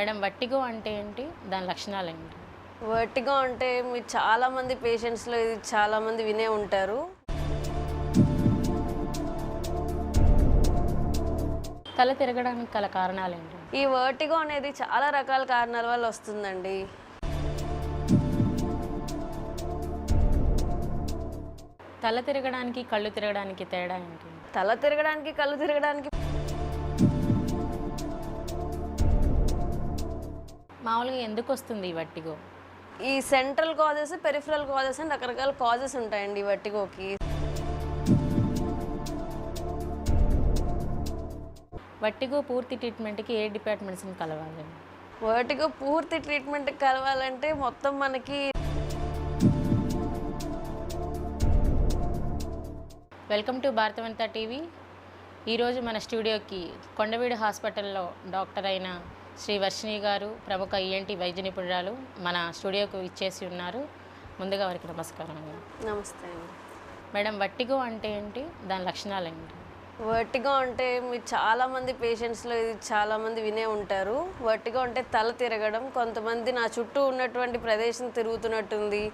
Madam వట్టిగో అంటే ఏంటి? దాని లక్షణాలు ఏంటి? వర్టిగో అంటే మీరు చాలా మంది పేషెంట్స్లో ఇది చాలా మంది వినే ఉంటారు. తల తిరగడానికి గల కారణాలు ఏంటి? ఈ వర్టిగో అనేది చాలా రకాల కారణాల వల్ల వస్తుందండి. తల తిరగడానికి కళ్ళు తిరగడానికి తేడా ఏంటి? తల తిరగడానికి కళ్ళు తిరగడానికి మామూలుగా ఎందుకు వస్తుంది ఈ వట్టిగో ఈ సెంట్రల్ కాజెస్ పెరిఫరల్ కాజెస్ అని రకరకాల కాజెస్ ఉంటాయండి ఈ వర్టిగోకి వట్టిగో పూర్తి ట్రీట్మెంట్కి ఏ డిపార్ట్మెంట్స్ని కలవాలి? వర్టిగో పూర్తి ట్రీట్మెంట్ కలవాలంటే మొత్తం మనకి వెల్కమ్ టు భారతవంత టీవీ ఈరోజు మన స్టూడియోకి కొండవీడు హాస్పిటల్లో డాక్టర్ అయిన శ్రీ వర్షిణి గారు ప్రముఖ ఈఎన్టీ వైద్య నిపుణురాలు మన స్టూడియోకు ఇచ్చేసి ఉన్నారు. ముందుగా వారికి నమస్కారం అండి. నమస్తే అండి. మేడం వట్టిగో అంటే ఏంటి? దాని లక్షణాలు ఏంటి? వర్టిగో అంటే మీరు చాలా మంది పేషెంట్స్లో ఇది చాలా మంది వినే ఉంటారు. వర్టిగో అంటే తల తిరగడం కొంతమంది నా చుట్టూ ఉన్నటువంటి ప్రదేశం తిరుగుతున్నట్టుంది.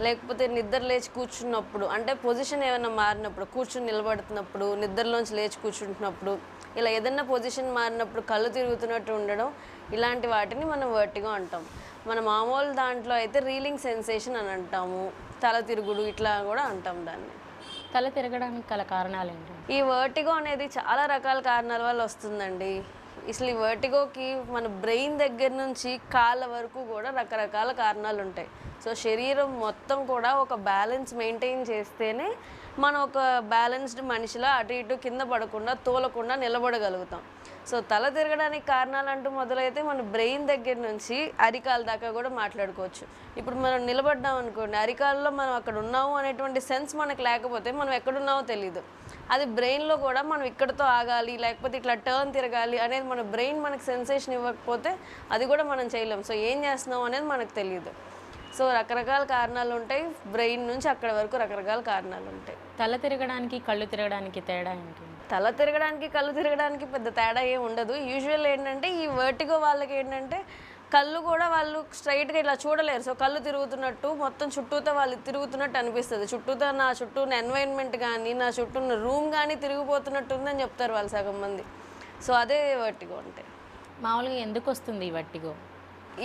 లేకపోతే నిద్ర లేచి కూర్చున్నప్పుడు అంటే పొజిషన్ ఏమైనా మారినప్పుడు కూర్చుని నిలబడుతున్నప్పుడు నిద్రలోంచి లేచి కూర్చుంటున్నప్పుడు ఇలా ఏదైనా పొజిషన్ మారినప్పుడు కళ్ళు తిరుగుతున్నట్టు ఉండడం ఇలాంటి వాటిని మనం వర్టిగో అంటాం. మన మామూలు దాంట్లో అయితే రీలింగ్ సెన్సేషన్ అని అంటాము. తల తిరుగుడు ఇట్లా కూడా అంటాం దాన్ని. తల తిరగడానికి గల కారణాలు ఏంటి? ఈ వర్టిగో అనేది చాలా రకాల కారణాల వల్ల వస్తుందండి. అసలు ఈ వర్టిగోకి మన బ్రెయిన్ దగ్గర నుంచి కాళ్ళ వరకు కూడా రకరకాల కారణాలు ఉంటాయి. సో శరీరం మొత్తం కూడా ఒక బ్యాలెన్స్ మెయింటైన్ చేస్తేనే మనం ఒక బ్యాలెన్స్డ్ మనిషిలా అటు ఇటు కింద పడకుండా తోలకుండా నిలబడగలుగుతాం. సో తల తిరగడానికి కారణాలు అంటూ మొదలైతే మన బ్రెయిన్ దగ్గర నుంచి అరికాల దాకా కూడా మాట్లాడుకోవచ్చు. ఇప్పుడు మనం నిలబడ్డాం అనుకోండి అరికాల్లో మనం అక్కడ ఉన్నాము అనేటువంటి సెన్స్ మనకు లేకపోతే మనం ఎక్కడున్నామో తెలియదు అది బ్రెయిన్లో కూడా మనం ఇక్కడతో ఆగాలి లేకపోతే ఇట్లా టర్న్ తిరగాలి అనేది మన బ్రెయిన్ మనకు సెన్సేషన్ ఇవ్వకపోతే అది కూడా మనం చేయలేం. సో ఏం చేస్తున్నాం అనేది మనకు తెలియదు సో రకరకాల కారణాలు ఉంటాయి బ్రెయిన్ నుంచి అక్కడ వరకు రకరకాల కారణాలు ఉంటాయి. తల తిరగడానికి కళ్ళు తిరగడానికి తేడా ఏంటి? తల తిరగడానికి కళ్ళు తిరగడానికి పెద్ద తేడా ఏం ఉండదు. యూజువల్ ఏంటంటే ఈ వర్టిగో వాళ్ళకి ఏంటంటే కళ్ళు కూడా వాళ్ళు స్ట్రైట్గా ఇలా చూడలేరు. సో కళ్ళు తిరుగుతున్నట్టు మొత్తం చుట్టూతో వాళ్ళు తిరుగుతున్నట్టు అనిపిస్తుంది. చుట్టూతో నా చుట్టూ ఉన్న ఎన్వైర్న్మెంట్ కానీ నా చుట్టూ ఉన్న రూమ్ కానీ తిరిగిపోతున్నట్టు ఉందని చెప్తారు వాళ్ళు సగం మంది. సో అదే వర్టిగో అంటే. మామూలుగా ఎందుకు వస్తుంది ఈ వట్టిగో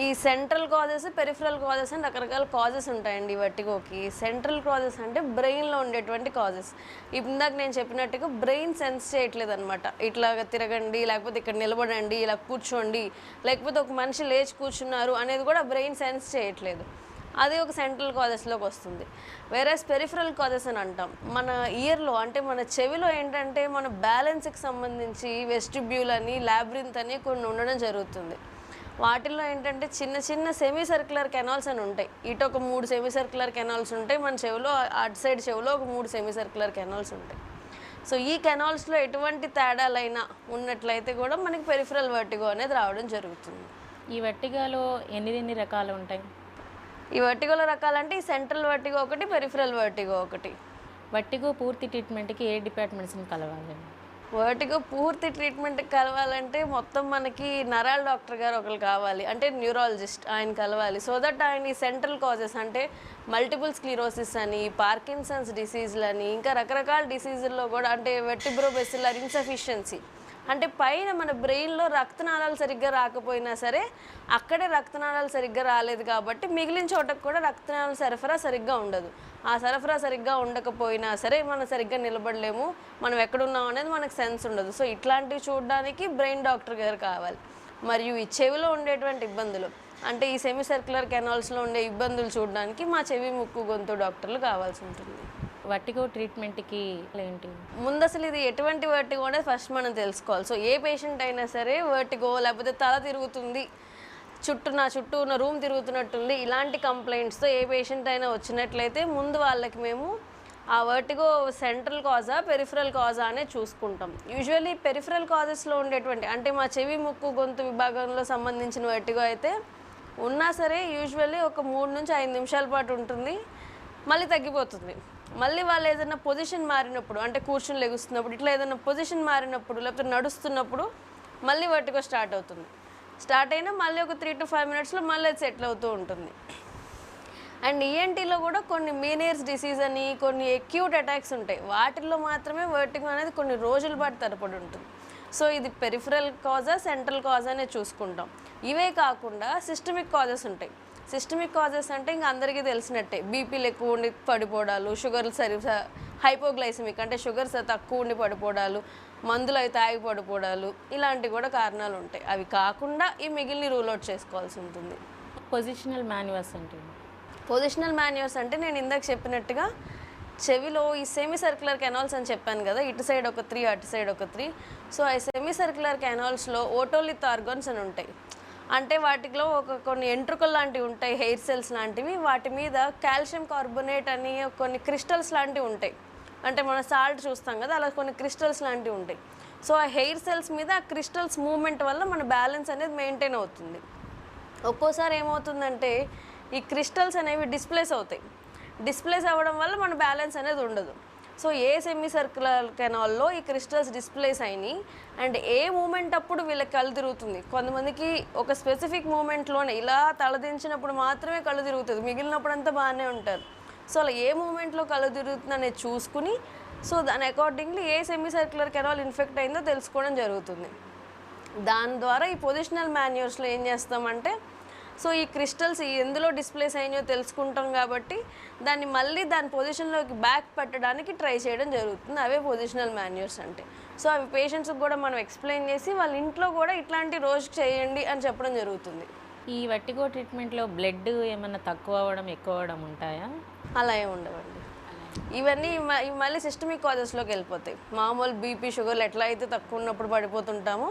ఈ సెంట్రల్ కాజెస్ పెరిఫరల్ కాజెస్ అని రకరకాల కాజెస్ ఉంటాయండి వర్టిగోకి సెంట్రల్ కాజెస్ అంటే బ్రెయిన్లో ఉండేటువంటి కాజెస్ ఇందాక నేను చెప్పినట్టుగా బ్రెయిన్ సెన్స్ చేయట్లేదు అనమాట ఇట్లా తిరగండి లేకపోతే ఇక్కడ నిలబడండి ఇలా కూర్చోండి లేకపోతే ఒక మనిషి లేచి కూర్చున్నారు అనేది కూడా బ్రెయిన్ సెన్స్ చేయట్లేదు. అది ఒక సెంట్రల్ కాజెస్లోకి వస్తుంది. వేరే పెరిఫరల్ కాజెస్ అని అంటాం. మన ఇయర్లో అంటే మన చెవిలో ఏంటంటే మన బ్యాలెన్స్కి సంబంధించి వెస్టిబ్యూల్ అని ల్యాబ్రింత్ అని కొన్ని ఉండడం జరుగుతుంది. వాటిల్లో ఏంటంటే చిన్న చిన్న సెమీ సర్క్యులర్ కెనాల్స్ అని ఉంటాయి. ఇటు ఒక మూడు సెమీ సర్క్యులర్ కెనాల్స్ ఉంటాయి. మన చెవిలో అటు సైడ్ చెవిలో ఒక మూడు సెమీ సర్క్యులర్ కెనాల్స్ ఉంటాయి. సో ఈ కెనాల్స్లో ఎటువంటి తేడాలైనా ఉన్నట్లయితే కూడా మనకి పెరిఫరల్ వర్టిగో అనేది రావడం జరుగుతుంది. ఈ వట్టిగాలో ఎన్ని ఎన్ని రకాలు ఉంటాయి? ఈ వర్టిగోల రకాలంటే ఈ సెంట్రల్ వర్టిగో ఒకటి పెరిఫరల్ వర్టిగో ఒకటి. వట్టిగో పూర్తి ట్రీట్మెంట్కి ఏ డిపార్ట్మెంట్స్ని కలవాలి? వర్టిగో పూర్తి ట్రీట్మెంట్ కలవాలంటే మొత్తం మనకి నరాల డాక్టర్ గారు ఒకరు కావాలి. అంటే న్యూరాలజిస్ట్ ఆయన కలవాలి. సో దట్ ఆయన ఈ సెంట్రల్ కాజెస్ అంటే మల్టిపుల్ స్క్లీరోసిస్ అని పార్కిన్సన్స్ డిసీజ్లు అని ఇంకా రకరకాల డిసీజుల్లో కూడా అంటే వెట్టిబ్రోబెసిల్లర్ ఇన్సఫిషియన్సీ అంటే పైన మన బ్రెయిన్లో రక్తనాళాలు సరిగ్గా రాకపోయినా సరే అక్కడే రక్తనాళాలు సరిగ్గా రాలేదు కాబట్టి మిగిలిన చోటకు కూడా రక్తనాళాల సరఫరా సరిగ్గా ఉండదు. ఆ సరఫరా సరిగ్గా ఉండకపోయినా సరే మనం సరిగ్గా నిలబడలేము. మనం ఎక్కడున్నాం అనేది మనకు సెన్స్ ఉండదు. సో ఇట్లాంటివి చూడడానికి బ్రెయిన్ డాక్టర్ గారు కావాలి. మరియు ఈ చెవిలో ఉండేటువంటి ఇబ్బందులు అంటే ఈ సెమీ సర్క్యులర్ కెనాల్స్లో ఉండే ఇబ్బందులు చూడడానికి మా చెవి ముక్కు గొంతు డాక్టర్లు కావాల్సి ఉంటుంది. వట్టిగో ట్రీట్మెంట్కి ఏంటి? ముందు అసలు ఇది ఎటువంటి వర్టిగో అనేది ఫస్ట్ మనం తెలుసుకోవాలి. సో ఏ పేషెంట్ అయినా సరే వర్టిగో లేకపోతే తల తిరుగుతుంది చుట్టూ నా చుట్టూ ఉన్న రూమ్ తిరుగుతున్నట్టుంది ఇలాంటి కంప్లైంట్స్తో ఏ పేషెంట్ అయినా వచ్చినట్లయితే ముందు వాళ్ళకి మేము ఆ వర్టిగో సెంట్రల్ కాజా పెరిఫరల్ కాజా అనే చూసుకుంటాం. యూజువల్లీ పెరిఫరల్ కాజెస్లో ఉండేటువంటి అంటే మా చెవి ముక్కు గొంతు విభాగంలో సంబంధించిన వర్టిగో అయితే ఉన్నా సరే యూజువల్లీ ఒక మూడు నుంచి ఐదు నిమిషాల పాటు ఉంటుంది మళ్ళీ తగ్గిపోతుంది. మళ్ళీ వాళ్ళు ఏదైనా పొజిషన్ మారినప్పుడు అంటే కూర్చుని లెగుస్తున్నప్పుడు ఇట్లా ఏదైనా పొజిషన్ మారినప్పుడు లేకపోతే నడుస్తున్నప్పుడు మళ్ళీ వర్టిగో స్టార్ట్ అవుతుంది. స్టార్ట్ అయినా మళ్ళీ ఒక త్రీ టు ఫైవ్ మినిట్స్లో మళ్ళీ అది సెటిల్ అవుతూ ఉంటుంది. అండ్ ఈఎన్టీలో కూడా కొన్ని మీనియర్స్ డిసీజ్ అని కొన్ని ఎక్యూట్ అటాక్స్ ఉంటాయి. వాటిల్లో మాత్రమే వర్టిగో అనేది కొన్ని రోజుల పాటు తరపడి ఉంటుంది. సో ఇది పెరిఫరల్ కాజా సెంట్రల్ కాజ్ అనే చూసుకుంటాం. ఇవే కాకుండా సిస్టమిక్ కాజెస్ ఉంటాయి. సిస్టమిక్ కాజెస్ అంటే ఇంకా అందరికీ తెలిసినట్టే. బీపీలు ఎక్కువ ఉండి పడిపోవడాలు షుగర్లు సరి హైపోగ్లైసమిక్ అంటే షుగర్స్ తక్కువ ఉండి పడిపోవడాలు మందులు అవి తాగి పడిపోవడాలు ఇలాంటివి కూడా కారణాలు ఉంటాయి. అవి కాకుండా ఈ మిగిలిన రూల్ అవుట్ చేసుకోవాల్సి ఉంటుంది. పొజిషనల్ మాన్యువల్స్ అంటే పొజిషనల్ మాన్యూర్స్ అంటే నేను ఇందాక చెప్పినట్టుగా చెవిలో ఈ సెమీ సర్క్యులర్ కెనాల్స్ అని చెప్పాను కదా ఇటు సైడ్ ఒక త్రీ అటు సైడ్ ఒక త్రీ సో ఆ సెమీ సర్క్యులర్ కెనాల్స్లో ఓటోలిత్ ఆర్గన్స్ అని ఉంటాయి. అంటే వాటిలో ఒక కొన్ని ఎంట్రుకలు లాంటివి ఉంటాయి హెయిర్ సెల్స్ లాంటివి. వాటి మీద కాల్షియం కార్బోనేట్ అని కొన్ని క్రిస్టల్స్ లాంటివి ఉంటాయి. అంటే మన సాల్ట్ చూస్తాం కదా అలా కొన్ని క్రిస్టల్స్ లాంటివి ఉంటాయి. సో ఆ హెయిర్ సెల్స్ మీద ఆ క్రిస్టల్స్ మూమెంట్ వల్ల మన బ్యాలెన్స్ అనేది మెయింటైన్ అవుతుంది. ఒక్కోసారి ఏమవుతుందంటే ఈ క్రిస్టల్స్ అనేవి డిస్ప్లేస్ అవుతాయి. డిస్ప్లేస్ అవ్వడం వల్ల మన బ్యాలెన్స్ అనేది ఉండదు. సో ఏ సెమీ సర్కులర్ కెనాల్లో ఈ క్రిస్టల్స్ డిస్ప్లేస్ అయినాయి. అండ్ ఏ మూమెంట్ అప్పుడు వీళ్ళకి కళ్ళు తిరుగుతుంది? కొంతమందికి ఒక స్పెసిఫిక్ మూమెంట్లోనే ఇలా తలదించినప్పుడు మాత్రమే కళ్ళు తిరుగుతుంది. మిగిలినప్పుడు అంతా బాగానే ఉంటారు. సో అలా ఏ మూమెంట్లో కళ్ళు తిరుగుతుంది అనేది చూసుకుని సో దాని accordingly a semi circular canal infect అయిందో తెలుసుకోవడం జరుగుతుంది. దాని ద్వారా ఈ పొజిషనల్ మాన్యూర్స్లో ఏం చేస్తామంటే సో ఈ క్రిస్టల్స్ ఎందులో డిస్ప్లేస్ అయినాయో తెలుసుకుంటాం కాబట్టి దాన్ని మళ్ళీ దాని పొజిషన్లోకి బ్యాక్ పెట్టడానికి ట్రై చేయడం జరుగుతుంది. అవే పొజిషనల్ మాన్యూర్స్ అంటే. సో అవి పేషెంట్స్కి కూడా మనం ఎక్స్ప్లెయిన్ చేసి వాళ్ళ ఇంట్లో కూడా ఇట్లాంటి రోజు చేయండి అని చెప్పడం జరుగుతుంది. ఈ వట్టిగో ట్రీట్మెంట్లో బ్లడ్ ఏమన్నా తక్కువ అవ్వడం ఎక్కువ అవ్వడం ఉంటాయా? అలా ఏమి ఉండవండి. ఇవన్నీ మళ్ళీ సిస్టమిక్ కాజెస్లోకి వెళ్ళిపోతాయి. మామూలు బీపీ షుగర్లు ఎట్లా అయితే తక్కువ ఉన్నప్పుడు పడిపోతుంటామో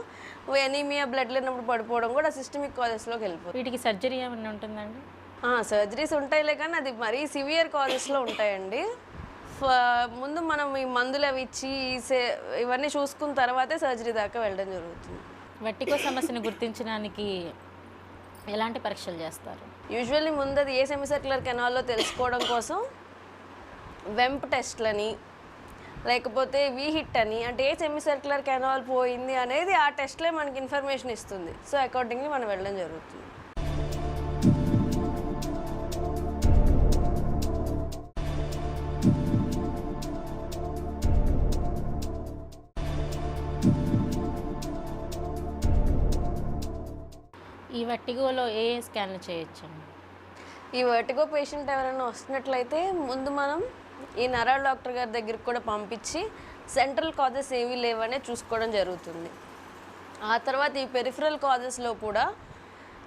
ఎనీమియా బ్లడ్ లేనప్పుడు పడిపోవడం కూడా సిస్టమిక్ కాజెస్లోకి వెళ్ళిపోతుంది. వీటికి సర్జరీ ఏమన్నా ఉంటుందండి? సర్జరీస్ ఉంటాయిలే కానీ అది మరీ సివియర్ కాజెస్లో ఉంటాయండి. ముందు మనం ఈ మందులు అవి ఇచ్చి ఇవన్నీ చూసుకున్న తర్వాతే సర్జరీ దాకా వెళ్ళడం జరుగుతుంది. వట్టిగో సమస్యను గుర్తించడానికి ఎలాంటి పరీక్షలు చేస్తారు? యూజువల్లీ ముందు అది ఏ సెమిసర్క్యులర్ కెనాల్లో తెలుసుకోవడం కోసం వెంప్ టెస్ట్లని లేకపోతే వీ హిట్ అని అంటే ఏ సెమిసర్క్యులర్ కెనాల్ పోయింది అనేది ఆ టెస్ట్లే మనకి ఇన్ఫర్మేషన్ ఇస్తుంది. సో అకార్డింగ్లీ మనం వెళ్ళడం జరుగుతుంది. ఈ వట్టిగోలో ఏ ఏ స్కాన్లు చేయొచ్చు ఈ వర్టిగో పేషెంట్ ఎవరైనా వస్తున్నట్లయితే ముందు మనం ఈ నరాల డాక్టర్ గారి దగ్గరికి కూడా పంపించి సెంట్రల్ కాజెస్ ఏమీ లేవనే చూసుకోవడం జరుగుతుంది. ఆ తర్వాత ఈ పెరిఫరల్ కాజెస్లో కూడా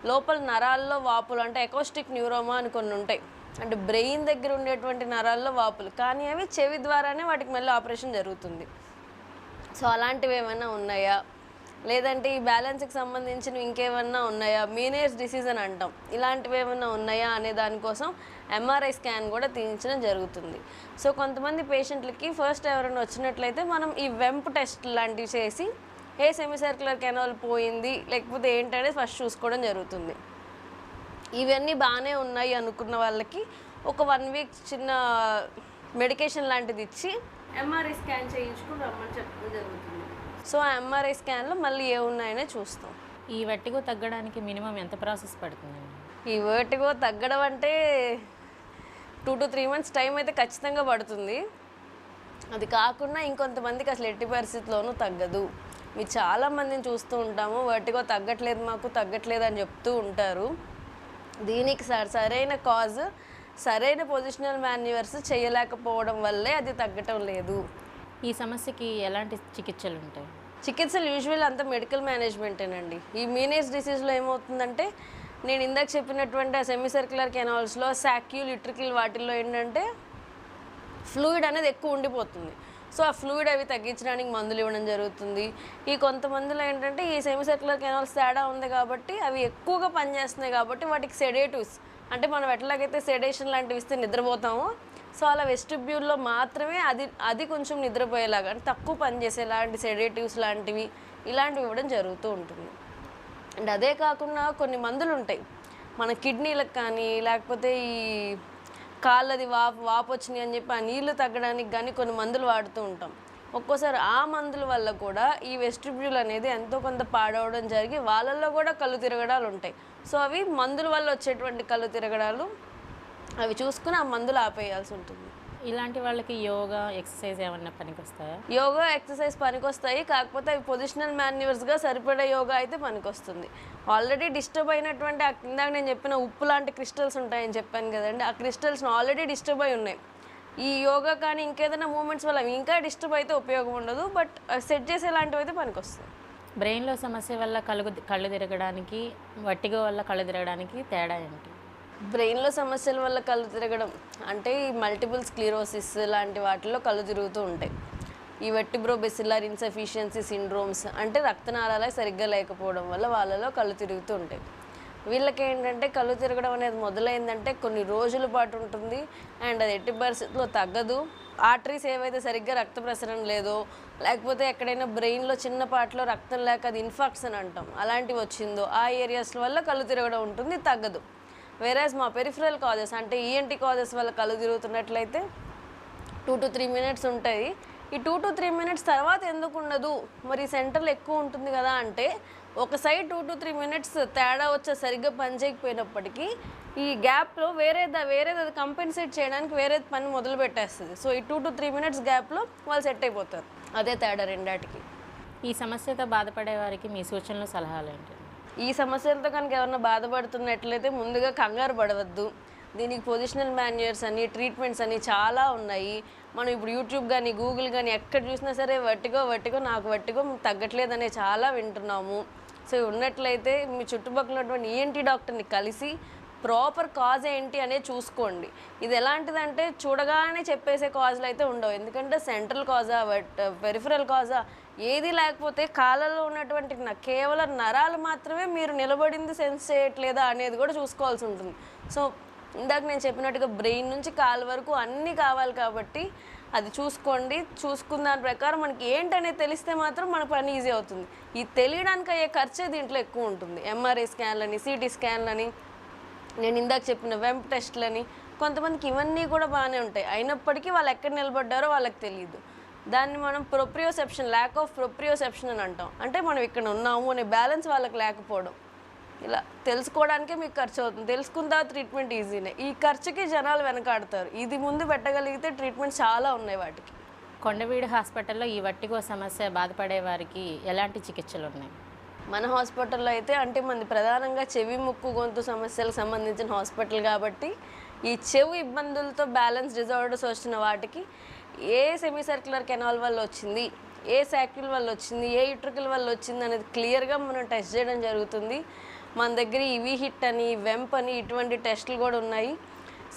లోపల నరాల్లో వాపులు అంటే ఎకోస్టిక్ న్యూరోమా అని కొన్ని ఉంటాయి. అంటే బ్రెయిన్ దగ్గర ఉండేటువంటి నరాల్లో వాపులు. కానీ అవి చెవి ద్వారానే వాటికి మళ్ళీ ఆపరేషన్ జరుగుతుంది. సో అలాంటివి ఏమైనా ఉన్నాయా? లేదంటే ఈ బ్యాలెన్స్కి సంబంధించినవి ఇంకేమన్నా ఉన్నాయా? మీనేర్స్ డిసీజ్ అని అంటాం. ఇలాంటివి ఏమైనా ఉన్నాయా అనే దానికోసం ఎంఆర్ఐ స్కాన్ కూడా తీయించడం జరుగుతుంది. సో కొంతమంది పేషెంట్లకి ఫస్ట్ ఎవరైనా వచ్చినట్లయితే మనం ఈ వెంప్ టెస్ట్ లాంటివి చేసి ఏ సెమీసర్క్యులర్ కెనాల్ పోయింది లేకపోతే ఏంటనేది ఫస్ట్ చూసుకోవడం జరుగుతుంది. ఇవన్నీ బాగానే ఉన్నాయి అనుకున్న వాళ్ళకి ఒక వన్ వీక్ చిన్న మెడికేషన్ లాంటిది ఇచ్చి ఎంఆర్ఐ స్కాన్ చేయించుకుని రమ్మని చెప్పడం జరుగుతుంది. సో ఆ ఎంఆర్ఐ స్కాన్లో మళ్ళీ ఏ ఉన్నాయనే చూస్తాం. ఈ వట్టిగో తగ్గడానికి మినిమం ఎంత ప్రాసెస్ పడుతుందండి ఈ వర్టిగో తగ్గడం అంటే two to three months time అయితే ఖచ్చితంగా పడుతుంది. అది కాకుండా ఇంకొంతమందికి అసలు ఎట్టి పరిస్థితిలోనూ తగ్గదు. మీరు చాలా మందిని చూస్తూ ఉంటాము వర్టిగో తగ్గట్లేదు మాకు తగ్గట్లేదు అని చెప్తూ ఉంటారు. దీనికి స- సరైన కాజ్ సరైన పొజిషనల్ మాన్యువర్స్ చేయలేకపోవడం వల్లే అది తగ్గటం లేదు. ఈ సమస్యకి ఎలాంటి చికిత్సలు ఉంటాయి? చికిత్సలు యూజువల్ అంతా మెడికల్ మేనేజ్మెంటేనండి. ఈ మీనేజ్ డిసీజ్లో ఏమవుతుందంటే నేను ఇందాక చెప్పినటువంటి ఆ సెమీ సర్క్యులర్ కెనాల్స్లో సాక్యూల్ లిట్రికల్ వాటిల్లో ఏంటంటే ఫ్లూయిడ్ అనేది ఎక్కువ ఉండిపోతుంది. సో ఆ ఫ్లూయిడ్ అవి తగ్గించడానికి మందులు ఇవ్వడం జరుగుతుంది. ఈ కొంతమందిలో ఏంటంటే ఈ సెమీ సర్క్యులర్ కెనాల్స్ తేడా ఉంది కాబట్టి అవి ఎక్కువగా పనిచేస్తున్నాయి కాబట్టి వాటికి సెడేటివ్స్ అంటే మనం ఎట్లాగైతే సెడేషన్ లాంటివి ఇస్తే నిద్రపోతామో సో అలా వెస్టిబ్యూల్లో మాత్రమే అది అది కొంచెం నిద్రపోయేలాగా అంటే తక్కువ పనిచేసే లాంటి సెడేటివ్స్ లాంటివి ఇలాంటివి ఇవ్వడం జరుగుతూ ఉంటుంది. అండ్ అదే కాకుండా కొన్ని మందులు ఉంటాయి. మన కిడ్నీలకు కానీ లేకపోతే ఈ కాళ్ళది వాపు వాపు వచ్చినాయి అని చెప్పి ఆ నీళ్ళు తగ్గడానికి కానీ కొన్ని మందులు వాడుతూ ఉంటాం. ఒక్కోసారి ఆ మందుల వల్ల కూడా ఈ వెస్ట్రిబ్యూల్ అనేది ఎంతో కొంత పాడవడం జరిగి వాళ్ళల్లో కూడా కళ్ళు తిరగడాలు ఉంటాయి. సో అవి మందుల వల్ల వచ్చేటువంటి కళ్ళు తిరగడాలు అవి చూసుకుని ఆ మందులు ఆపేయాల్సి ఉంటుంది. ఇలాంటి వాళ్ళకి యోగా ఎక్సర్సైజ్ ఏమన్నా పనికి వస్తాయా యోగా ఎక్సర్సైజ్ పనికొస్తాయి. కాకపోతే అవి పొజిషనల్ మాన్యువర్స్గా సరిపడే యోగా అయితే పనికొస్తుంది. ఆల్రెడీ డిస్టర్బ్ అయినటువంటి ఆ ఇందాక నేను చెప్పిన ఉప్పు లాంటి క్రిస్టల్స్ ఉంటాయని చెప్పాను కదండి. ఆ క్రిస్టల్స్ని ఆల్రెడీ డిస్టర్బ్ అయి ఉన్నాయి. ఈ యోగా కానీ ఇంకేదైనా మూమెంట్స్ వల్ల ఇంకా డిస్టర్బ్ అయితే ఉపయోగం ఉండదు. బట్ సెట్ చేసేలాంటివి అయితే పనికొస్తాయి. బ్రెయిన్లో సమస్య వల్ల కళ్ళు కళ్ళు తిరగడానికి వట్టిగో వల్ల కళ్ళు తిరగడానికి తేడా ఏంటి? బ్రెయిన్లో సమస్యల వల్ల కళ్ళు తిరగడం అంటే ఈ మల్టిపుల్ స్క్లీరోసిస్ లాంటి వాటిల్లో కళ్ళు తిరుగుతూ ఉంటాయి. ఈ వెట్టిబ్రో బెసిల్లార్ ఇన్సఫిషియన్సీ సిండ్రోమ్స్ అంటే రక్తనాళాలు సరిగ్గా లేకపోవడం వల్ల వాళ్ళలో కళ్ళు తిరుగుతూ ఉంటాయి. వీళ్ళకి ఏంటంటే కళ్ళు తిరగడం అనేది మొదలైందంటే కొన్ని రోజుల పాటు ఉంటుంది. అండ్ అది ఎట్టి పరిస్థితుల్లో తగ్గదు. ఆర్టరీస్ ఏవైతే సరిగ్గా రక్త ప్రసరణ లేదో లేకపోతే ఎక్కడైనా బ్రెయిన్లో చిన్న పాటలో రక్తం లేక అది ఇన్ఫెక్షన్ అంటాం అలాంటివి వచ్చిందో ఆ ఏరియాస్ వల్ల కళ్ళు తిరగడం ఉంటుంది తగ్గదు. వేరేజ్ మా పెరిఫరల్ కాజెస్ అంటే ఈఎన్టీ కాజెస్ వల్ల కళ్ళు తిరుగుతున్నట్లయితే టూ టు త్రీ మినిట్స్ ఉంటాయి. ఈ టూ టు త్రీ మినిట్స్ తర్వాత ఎందుకు ఉండదు? మరి సెంటర్లు ఎక్కువ ఉంటుంది కదా అంటే ఒక side two to three minutes తేడా వచ్చే సరిగ్గా పని చేయకపోయినప్పటికీ ఈ గ్యాప్లో వేరేది వేరేది అది కంపెన్సేట్ చేయడానికి వేరేది పని మొదలు పెట్టేస్తుంది. సో ఈ టూ టు త్రీ మినిట్స్ గ్యాప్లో వాళ్ళు సెట్ అయిపోతారు. అదే తేడా రెండాటికి. ఈ సమస్యతో బాధపడే వారికి మీ సూచనలు సలహాలు ఏంటి? ఈ సమస్యలతో కనుక ఎవరైనా బాధపడుతున్నట్లయితే ముందుగా కంగారు పడవద్దు. దీనికి పొజిషనల్ మాన్యూర్స్ అని ట్రీట్మెంట్స్ అని చాలా ఉన్నాయి. మనం ఇప్పుడు యూట్యూబ్ కానీ గూగుల్ కానీ ఎక్కడ చూసినా సరే వట్టిగో వట్టిగో నాకు వట్టిగో తగ్గట్లేదనే చాలా వింటున్నాము. సో ఉన్నట్లయితే మీ చుట్టుపక్కల ఉన్నటువంటి ఈఎన్టీ డాక్టర్ని కలిసి ప్రాపర్ కాజ్ ఏంటి అనేది చూసుకోండి. ఇది ఎలాంటిదంటే చూడగానే చెప్పేసే కాజులు అయితే ఉండవు. ఎందుకంటే సెంట్రల్ కాజా బట్ పెరిఫరల్ కాజా ఏది లేకపోతే కాళ్ళలో ఉన్నటువంటి కేవలం నరాలు మాత్రమే మీరు నిలబడింది సెన్స్ చేయట్లేదా అనేది కూడా చూసుకోవాల్సి ఉంటుంది. సో ఇందాక నేను చెప్పినట్టుగా బ్రెయిన్ నుంచి కాలు వరకు అన్నీ కావాలి కాబట్టి అది చూసుకోండి. చూసుకున్న దాని ప్రకారం మనకి ఏంటనేది తెలిస్తే మాత్రం మన పని ఈజీ అవుతుంది. ఈ తెలియడానికి అయ్యే ఖర్చే దీంట్లో ఎక్కువ ఉంటుంది. ఎంఆర్ఐ స్కాన్లని సిటీ స్కాన్లని నేను ఇందాక చెప్పిన వెంప్ టెస్ట్లని కొంతమందికి ఇవన్నీ కూడా బాగానే ఉంటాయి. అయినప్పటికీ వాళ్ళు ఎక్కడ నిలబడ్డారో వాళ్ళకి తెలియదు. దాన్ని మనం ప్రొప్రియోసెప్షన్ ల్యాక్ ఆఫ్ ప్రొప్రియోసెప్షన్ అని అంటాం. అంటే మనం ఇక్కడ ఉన్నాము అనే బ్యాలెన్స్ వాళ్ళకి లేకపోవడం. ఇలా తెలుసుకోవడానికే మీకు ఖర్చు అవుతుంది. తెలుసుకున్న తర్వాత ట్రీట్మెంట్ ఈజీనే ఈ ఖర్చుకి జనాలు వెనకాడతారు. ఇది ముందు పెట్టగలిగితే ట్రీట్మెంట్ చాలా ఉన్నాయి వాటికి. కొండవీడు హాస్పిటల్లో ఈ వట్టిగో సమస్య బాధపడే వారికి ఎలాంటి చికిత్సలు ఉన్నాయి? మన హాస్పిటల్లో అయితే అంటే మనది ప్రధానంగా చెవి ముక్కు గొంతు సమస్యలకు సంబంధించిన హాస్పిటల్ కాబట్టి ఈ చెవు ఇబ్బందులతో బ్యాలెన్స్ డిజార్డర్స్ వచ్చిన వాటికి ఏ సెమీ సర్క్యులర్ కెనాల్ వల్ల వచ్చింది ఏ శాక్యుల్ వల్ల వచ్చింది ఏ యుట్రికల్ వల్ల వచ్చింది అనేది క్లియర్గా మనం టెస్ట్ చేయడం జరుగుతుంది. మన దగ్గర ఇవి హిట్ అని వెంప్ అని ఇటువంటి టెస్టులు కూడా ఉన్నాయి.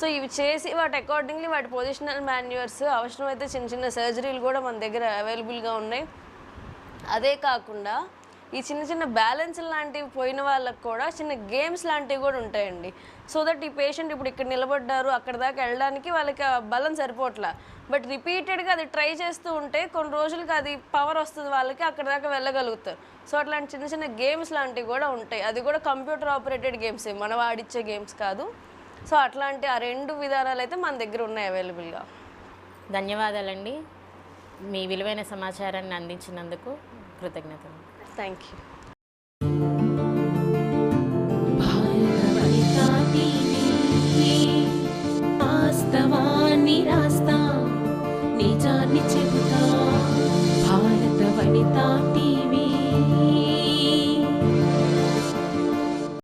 సో ఇవి చేసి వాటి అకార్డింగ్లీ వాటి పొజిషనల్ మాన్యువర్స్ అవసరమైతే చిన్న చిన్న సర్జరీలు కూడా మన దగ్గర అవైలబుల్గా ఉన్నాయి. అదే కాకుండా ఈ చిన్న చిన్న బ్యాలెన్స్ లాంటివి పోయిన వాళ్ళకి కూడా చిన్న గేమ్స్ లాంటివి కూడా ఉంటాయండి. సో దట్ ఈ పేషెంట్ ఇప్పుడు ఇక్కడ నిలబడ్డారు అక్కడ దాకా వెళ్ళడానికి వాళ్ళకి ఆ బలం సరిపోట్లా బట్ రిపీటెడ్గా అది ట్రై చేస్తూ ఉంటే కొన్ని రోజులకి అది పవర్ వస్తుంది వాళ్ళకి అక్కడ దాకా వెళ్ళగలుగుతారు. సో అట్లాంటి చిన్న చిన్న గేమ్స్ లాంటివి కూడా ఉంటాయి. అది కూడా కంప్యూటర్ ఆపరేటెడ్ గేమ్స్ మనం ఆడిచ్చే గేమ్స్ కాదు. సో అట్లాంటి ఆ రెండు విధానాలు అయితే మన దగ్గర ఉన్నాయి అవైలబుల్గా. ధన్యవాదాలండి. మీ విలువైన సమాచారాన్ని అందించినందుకు కృతజ్ఞతలు. Thank you.